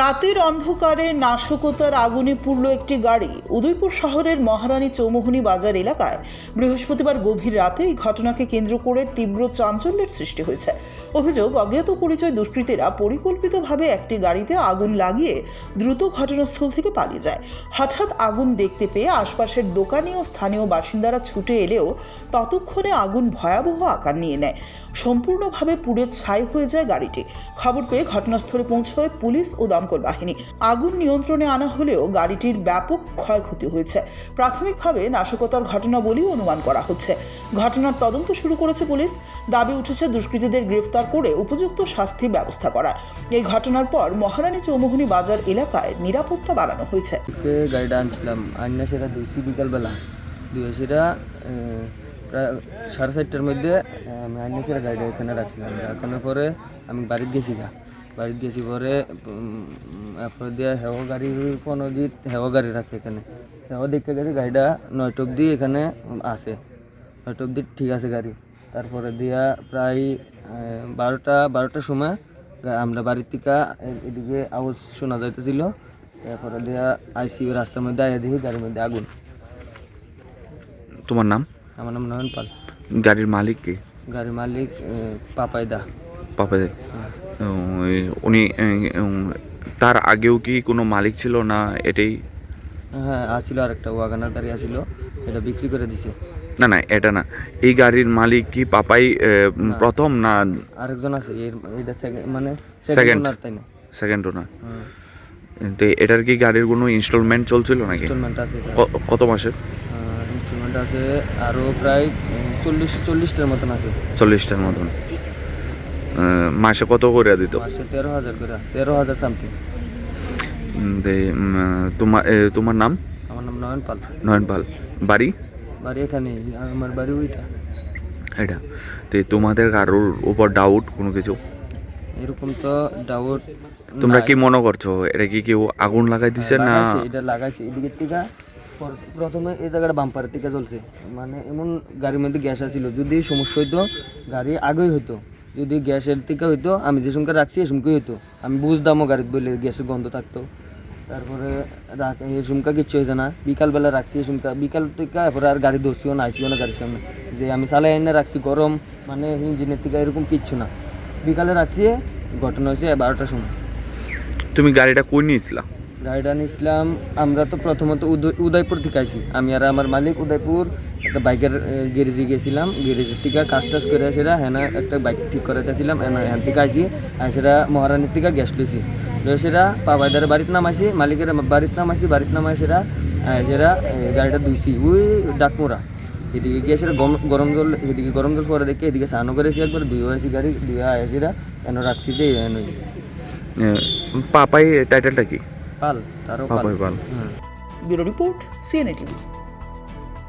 রাতের অন্ধকারে নাশকতার আগুনে পুড়ল একটি গাড়ি। উদয়পুর শহরের মহারানী চৌমোহনী বাজার এলাকায় বৃহস্পতিবার গভীর রাতে এই ঘটনাকে কেন্দ্র করে তীব্র চাঞ্চল্যের সৃষ্টি হয়েছে। অভিযোগ, অজ্ঞাত পরিচয় দুষ্কৃতীরা পরিকল্পিতভাবে একটি গাড়িতে আগুন লাগিয়ে দ্রুত ঘটনাস্থল থেকে পালিয়ে যায়। হঠাৎ আগুন দেখতে পেয়ে আশপাশের দোকানি ও স্থানীয় বাসিন্দারা ছুটে এলেও ততক্ষণে আগুন ভয়াবহ আকার নিয়ে নেয়। সম্পূর্ণভাবে পুড়ে ছাই হয়ে যায় গাড়িটি। খবর পেয়ে ঘটনাস্থলে পৌঁছয় পুলিশ ও দমকল বাহিনী। আগুন নিয়ন্ত্রণে আনা হলেও গাড়িটির ব্যাপক ক্ষয়ক্ষতি হয়েছে। প্রাথমিকভাবে নাশকতার ঘটনা বলেই অনুমান করা হচ্ছে। ঘটনার তদন্ত শুরু করেছে পুলিশ। দাবি উঠেছে, দুষ্কৃতীদের গ্রেফতার করে উপযুক্ত শাস্তি ব্যবস্থা করা। এই ঘটনার পর মহারানী চৌমুহনী বাজার এলাকায় নিরাপত্তা বাড়ানো হয়েছে। গাড়িটা আনছিলাম? আন্না সেটা দুইশি বিকালবেলা। দুই প্রায় সাড়ে চারটার মধ্যে আমি আন্না সেটা গাড়িটা এখানে রাখছিলাম। রাখানোর পরে আমি বাড়িতে গেছি গা। বাড়িতে গেছি পরে এরপরে দিয়ে হেও গাড়ি কোনো দিন হেও গাড়ি রাখে এখানে। হেও দেখতে গেছে গাড়িটা নয়টা অব্দি এখানে নয়টা অব্দি ঠিক আছে গাড়ি। তারপরে দিয়া প্রায় বারোটা বারোটার সময় আমরা বাড়ির থেকে এদিকে আওয়াজ শোনা যাইতেছিল। তারপরে দিয়া আইসি রাস্তার মধ্যে আইয়া দেখি গাড়ির মধ্যে আগুন। তোমার নাম? আমার নাম নয়ন পাল। গাড়ির মালিক কে? গাড়ির মালিক পাপাইদা। পাপা উনি তার আগেও কি কোনো মালিক ছিল না এটাই হ্যাঁ আসছিল আর একটা ওয়াগানার গাড়ি আসছিল এটা বিক্রি করে দিছে। না না এটা না। এই গাড়ির মালিক কি পাপাই প্রথম না আরেকজন আছে এর এটা মানে. সেকেন্ড ওনার তাই না? সেকেন্ড ওনার তো এটার কি গাড়ির কোনো ইনস্টলমেন্ট চলছিল নাকি? ইনস্টলমেন্ট আছে কত মাসের ইনস্টলমেন্ট আছে আরও প্রায় চল্লিশ চল্লিশটার মতন আছে। চল্লিশটার মতন। মাসে কত করে দিত? মাসে তেরো হাজার করে তেরো হাজার সামথিং তোমার তোমার নাম? আমার নাম নয়ন পাল। নয়ন পাল। বাড়ি? বাড়ি এখানে আমার বাড়ি ওইটা। এটা। তো তোমাদের কারোর উপর ডাউট কোনো কিছু? এরকম তো ডাউট তোমরা কি মনে করছ? এটা কি কেউ আগুন লাগাই দিছে না? এটা লাগাইছে। এদিকের থেকে প্রথমে এই জায়গাটা বাম্পারের থেকে চলছে। মানে এমন গাড়ির মধ্যে গ্যাস আসছিল যদি সমস্যা হইতো গাড়ি আগেই হইতো। যদি গ্যাসের থেকে হইতো, আমি যে সময় রাখছি এ সময় হইতো। আমি বুঝতামও গাড়িতে বলে গ্যাসের গন্ধ থাকতো। তারপরে রাখ, এই সুমকা কিচ্ছু হয়েছে না। বিকালবেলা রাখছি এই সুমকা। বিকাল থেকে এরপরে আর গাড়ি ধরছিও না আইসিও না গাড়ির সামনে। যে আমি সালাই এনে রাখছি, গরম মানে ইঞ্জিনের থেকে এরকম কিচ্ছু না। বিকালে রাখছি, ঘটনা হয়েছে বারোটার সময়। তুমি গাড়িটা কই নিয়েছিলা? গাড়িটা নিয়েছিলাম আমরা তো প্রথমত উদয়- উদয়পুর থেকে আইছি। আমি আর আমার মালিক উদয়পুর একটা বাইকের গ্যারেজে গেছিলাম। গ্যারেজের থেকে কাজ টাজ করে সেটা হ্যাঁ একটা বাইক ঠিক করাইতেছিলাম হ্যাঁ থেকে আইছি আর সেটা মহারানীর থেকে গ্যাস লইছি। লই সেটা পাবাইদারের বাড়িতে নামাইছি মালিকের বাড়িতে নামাইছি বাড়িতে নামাই সেটা আহ, সেটা এ, গাড়িটা ধুইছি। ওই ডাকমোড়া এদিকে গিয়ে সেটা গরম জল এদিকে গরম জল পরে দেখে এদিকে স্নানও করেছি একবার ধুয়ে হয়েছি গাড়ি ধুয়ে আয় সেটা এনে রাখছি যে পাপাই টাইটেলটা কি? পাল তারও পাল। Bureau report CNA TV.